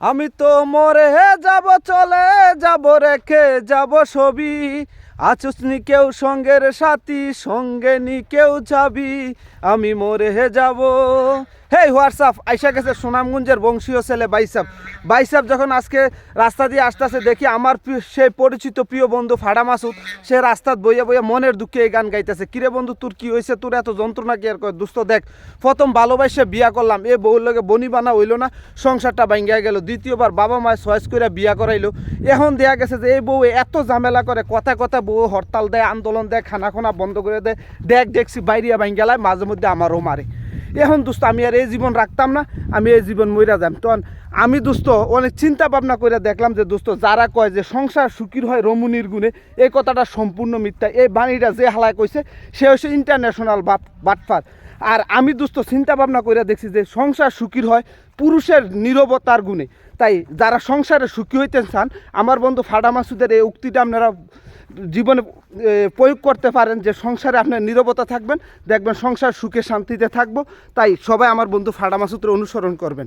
আমি তো মরে যাব চলে যাব রেখে যাব ছবি। আচুস নি কেউ সঙ্গের সাথী, সঙ্গে নি কেউ যাবি আমি মরে হে যাব। হেই হোয়াটসঅ্যাপ, আইসা গেছে সুনামগঞ্জের বংশীয় ছেলে বাইসাব বাইসাব যখন আজকে রাস্তা দিয়ে আসতেছে, দেখি আমার সেই পরিচিত প্রিয় বন্ধু ফাড়া মাসুদ, সে রাস্তাত বইয়া বইয়া মনের দুঃখে এই গান গাইতেছে। কিরে বন্ধু, তোর কি হয়েছে তোর এত যন্ত্রণা কি আর কয়? দুস্থ দেখ, প্রথম ভালোবাসে বিয়া করলাম। এ বউর লগে বনি বানা হইল না, সংসারটা ভাঙ্গিয়া গেল। দ্বিতীয়বার বাবা মায় সয়েস করে বিয়া করাইলো। এখন দেয়া গেছে যে, এই বউ এত ঝামেলা করে, কথা কথা বউ হরতাল দেয়, আন্দোলন দেয় খানা খোনা বন্ধ করে দেয়। দেখ, দেখছি বাইরে বাইরিয়া গেলায়, মাঝে মধ্যে আমারও মারে। এখন দোস্ত, আমি আর এই জীবন রাখতাম না, আমি এই জীবন মইরা যাম। তখন আমি দোস্ত, অনেক চিন্তা ভাবনা করে দেখলাম যে দোস্ত, যারা কয় যে সংসার সুখীর হয় রমণীর গুণে, এই কথাটা সম্পূর্ণ মিথ্যা। এই বাণীটা যে হালায় কইছে, সে হচ্ছে ইন্টারন্যাশনাল বাট বাটফার। আর আমি দোস্ত চিন্তা ভাবনা করে দেখছি যে সংসার সুখীর হয় পুরুষের নীরবতার গুণে। তাই যারা সংসারে সুখী হইতে চান, আমার বন্ধু ফাডা মাসুদের এই উক্তিটা আপনারা জীবনে প্রয়োগ করতে পারেন যে সংসারে আপনার নিরবতা থাকবেন, দেখবেন সংসার সুখে শান্তিতে থাকব। তাই সবাই আমার বন্ধু ফাডামাসুত্র অনুসরণ করবেন।